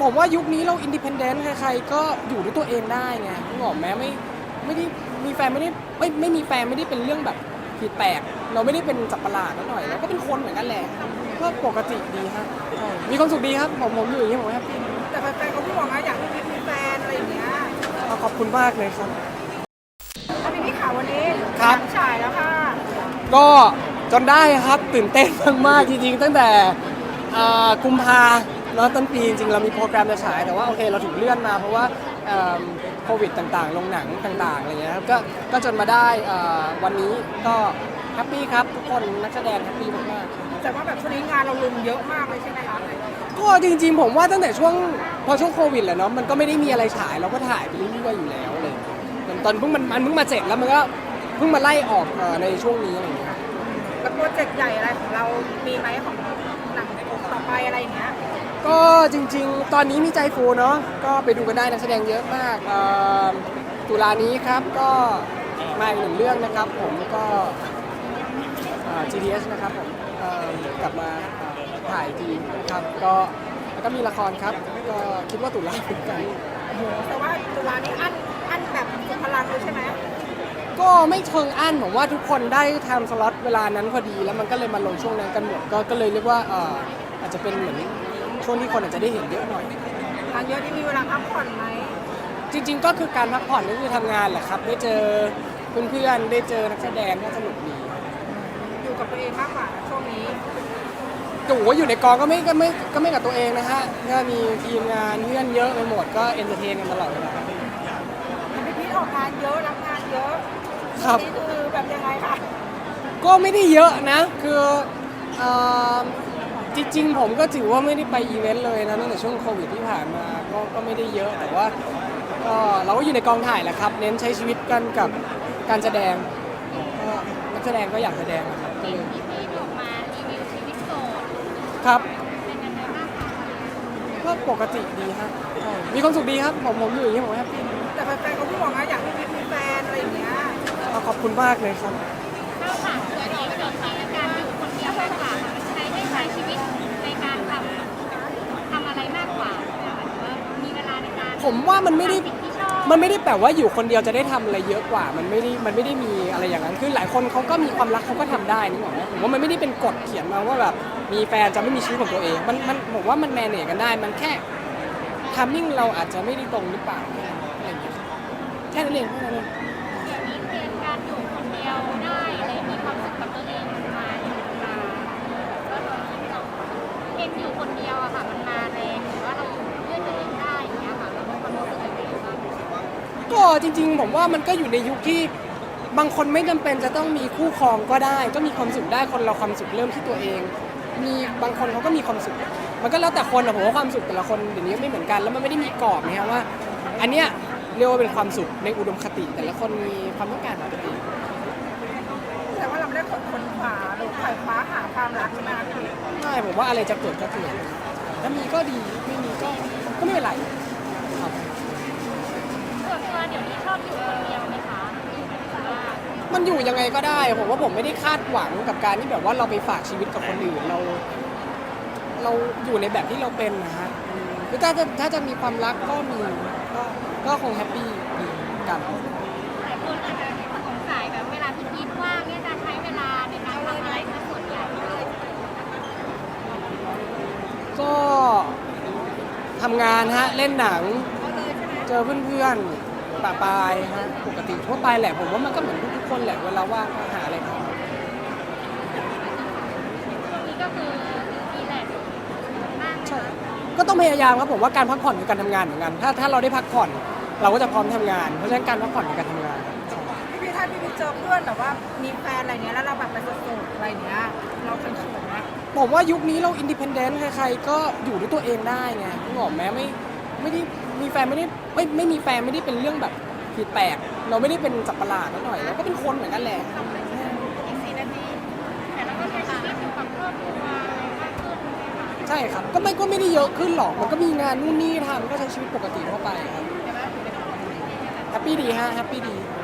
ผมว่ายุคนี้เราอินดิเพนเดนต์ใครๆก็อยู่ด้วยตัวเองได้ไงนึกออกไหมไม่ไม่ได้มีแฟนไม่ได้ไม่ไม่มีแฟนไม่ได้เป็นเรื่องแบบผิดแปลก เราไม่ได้เป็นจับประหลาดนิดหน่อยเราก็เป็นคนเหมือนกันแหละก็ปกติดีครับใช่มีความสุขดีครับผมผมอยู่อย่างนี้ผมแฮปปี้แต่แฟนๆเขาพูดว่าอยากให้มีแฟนอะไรอย่างเงี้ยขอบคุณมากเลยครับแล้วทีนี้ข่าววันนี้ครับหนังฉายแล้วค่ะก็จนได้ครับตื่นเต้นมากๆจริงๆตั้งแต่อ่ากุมภา เนาะต้นปีจริงๆเรามีโปรแกรมจะฉาย แต่ว่าโอเคเราถูกเลื่อนมาเพราะว่าเอิ่มโควิดต่างๆ ลงหนังต่างๆอะไรเงี้ยครับก็ก็จนมาได้อ่าวันนี้ก็แฮปปี้ครับทุกคนนักแสดงแฮปปี้มากๆแต่ว่าแบบช่วงนี้งานเราลุมเยอะมากเลยใช่ไหมคะก็จริง ๆ ผมว่าตั้งแต่ช่วงพอช่วงโควิดแหละเนาะมันก็ไม่ได้มีอะไรฉายเราก็ถ่ายไปเรื่อยๆอยู่แล้วเลยเหมือนตอนเพิ่งมันมันเพิ่งมาเสร็จแล้วมันก็เพิ่งมาไล่ออกเอ่อในช่วงนี้อะไรเงี้ยแล้วโปรเจกต์ใหญ่อะไรของเรามีไหมของหนังต่ อไปอะไรอย่างเงี้ยก็จริงๆ ตอนนี้มีใจฟูเนาะก็ไปดูกันได้นักแสดงเยอะมากเอ่อตุลานี้ครับก็มาอีกหนึ่งเรื่องนะครับ ผมก็เอ่อ GTS นะครับผมเอ่อกลับมาเอ่อถ่ายทีนะครับก็แล้วก็มีละครครับ ก็คิดว่าตุลาเหมือนกันโอ้โหแต่ว่าตุลานี้อั้นอั้นแบบสุดพลังเลยใช่ไหมก็ไม่เชิงอั้นผมว่าทุกคนได้ไทม์สล็อตเวลานั้นพอดี แล้วมันก็เลยมาลงช่วงนั้นกันหมดก็ก็เลยเรียกว่าเอ่อ อาจจะเป็นเหมือนช่วงที่คนอาจจะได้เห็นเยอะหน่อยงานเยอะที่มีเวลาพักผ่อนไหมจริง ๆ ก็คือการพักผ่อนก็คือทำงานแหละครับ ได้เจอเพื่อนๆได้เจอนักแสดงก็สนุกดีอยู่กับตัวเองมากกว่าช่วงนี้โอ้โหอยู่ในกองก็ไม่ก็ไม่ก็ไม่กับตัวเองนะฮะก็มีทีมงานเพื่อนเยอะไปหมดก็เอนเตอร์เทนกันตลอดเวลา พี่พีทออกงานเยอะรับงานเยอะครับ นี่คือแบบยังไงคะก็ไม่ได้เยอะนะ คือเอ่อ จริงๆ ผมก็ถือว่าไม่ได้ไปอีเวนต์เลยนะตั้งแต่ช่วงโควิดที่ผ่านมาก็ก็ไม่ได้เยอะแต่ว่าก็เราก็อยู่ในกองถ่ายแหละครับ เน้นใช้ชีวิตกันกับการแสดงก็นักแสดงก็อยากแสดงอะครับก็เลยพี่พีทออกมารีวิวชีวิตโสดครับ เป็นยังไงบ้างคะก็ปกติดีครับใช่มีความสุขดีครับ ผมผมอยู่อย่างนี้ผมแฮปปี้แต่แฟนๆเขาพูดว่าอยากให้มีแฟนอะไรอย่างเงี้ยขอบคุณมากเลยครับถ้าถามตัวเองโสดสถานการณ์อยู่คนเดียวมากกว่าค่ะใช้ได้ใช้ชีวิตในการทำทำอะไรมากกว่าหมายถึงว่ามีเวลาในการผมว่ามันไม่ได้ สิ่งที่ชอบมันไม่ได้แปลว่าอยู่คนเดียวจะได้ทำอะไรเยอะกว่า มันไม่ได้ มันไม่ได้มีอะไรอย่างนั้น คือหลายคนเขาก็มีความรักเขาก็ทำได้นี่หรอกนะผมว่ามันไม่ได้เป็นกฎเขียนมาว่าแบบมีแฟนจะไม่มีชีวิตของตัวเอง มัน มัน ผมว่ามันแมเนจกันได้ มันแค่ทัมมิ่งเราอาจจะไม่ได้ตรงหรือเปล่าอะไรอย่างเงี้ย แค่นั้นเองแค่นั้นเอง ก็จริง ๆ ผมว่ามันก็อยู่ในยุคที่บางคนไม่จำเป็นจะต้องมีคู่ครองก็ได้ ก็มีความสุขได้คนเราความสุขเริ่มที่ตัวเอง มีบางคนเขาก็มีความสุข มันก็แล้วแต่คนอะผมว่าความสุขแต่ละคนเดี๋ยวนี้ไม่เหมือนกัน แล้วมันไม่ได้มีกรอบนะครับว่า อันเนี้ยเรียกว่าเป็นความสุขในอุดมคติ แต่ละคนมีความต้องการของตัวเองแต่ว่าเราไม่ได้คนคนขวาหรือไขว่คว้าหาความรักใช่ไหมคะพี่ใช่ผมว่าอะไรจะเกิดก็เกิดถ้ามีก็ดีไม่มีก็ก็ไม่เป็นไรครับ ตัวเดี๋ยวนี้ชอบอยู่คนเดียวไหมคะหรือว่ามันอยู่ยังไงก็ได้ผมว่าผมไม่ได้คาดหวังกับการที่แบบว่าเราไปฝากชีวิตกับคนอื่นเรา เราอยู่ในแบบที่เราเป็นนะฮะอืมคือถ้าจะถ้าจะมีความรักก็มีก็ก็คงแฮปปี้ดีกัน หลายคนอาจจะสงสัยแบบเวลาพี่พีทว่างเนี่ยจะใช้เวลาในการทำอะไรเป็นส่วนใหญ่เลยก็ทำงานฮะเล่นหนังเอาเลยใช่ไหมเจอเพื่อนๆ ปะปายฮะปกติทั่วไปแหละผมว่ามันก็เหมือนทุกๆคนแหละเวลาว่างก็หาอะไรทำ ช่วงนี้ก็คือรีแลกซ์มากนะใช่คะก็ต้องพยายามครับผมว่าการพักผ่อนคือการทำงานเหมือนกัน ถ้าถ้าเราได้พักผ่อน เราก็จะพร้อมทำงาน เพราะฉะนั้นการพักผ่อนคือการทำงานครับใช่พี่พีถ้าพี่พีเจอเพื่อนแบบว่ามีแฟนอะไรเงี้ยแล้วเราแบบไปโสดๆอะไรเงี้ยเราเขินๆนะผมว่ายุคนี้เราอินดิเพนเดนต์ใครๆก็อยู่ด้วยตัวเองได้ไงนึกออกไหมไม่ ไม่ได้มีแฟนไม่ได้ไม่ไม่มีแฟนไม่ได้เป็นเรื่องแบบผิดแปลก เราไม่ได้เป็นจับประหลาดนิดหน่อยเราก็เป็นคนเหมือนกันแหละ อีกสี่นาทีแต่เราก็ใช้ชีวิตอยู่กับครอบครัวอะไรมากขึ้นไหมคะใช่ครับ ก็ไม่ก็ไม่ได้เยอะขึ้นหรอก มันก็มีงานนู่นนี่ทำก็ใช้ชีวิตปกติทั่วไปครับแฮปปี้ดีฮะ แฮปปี้ดีครับผมเย้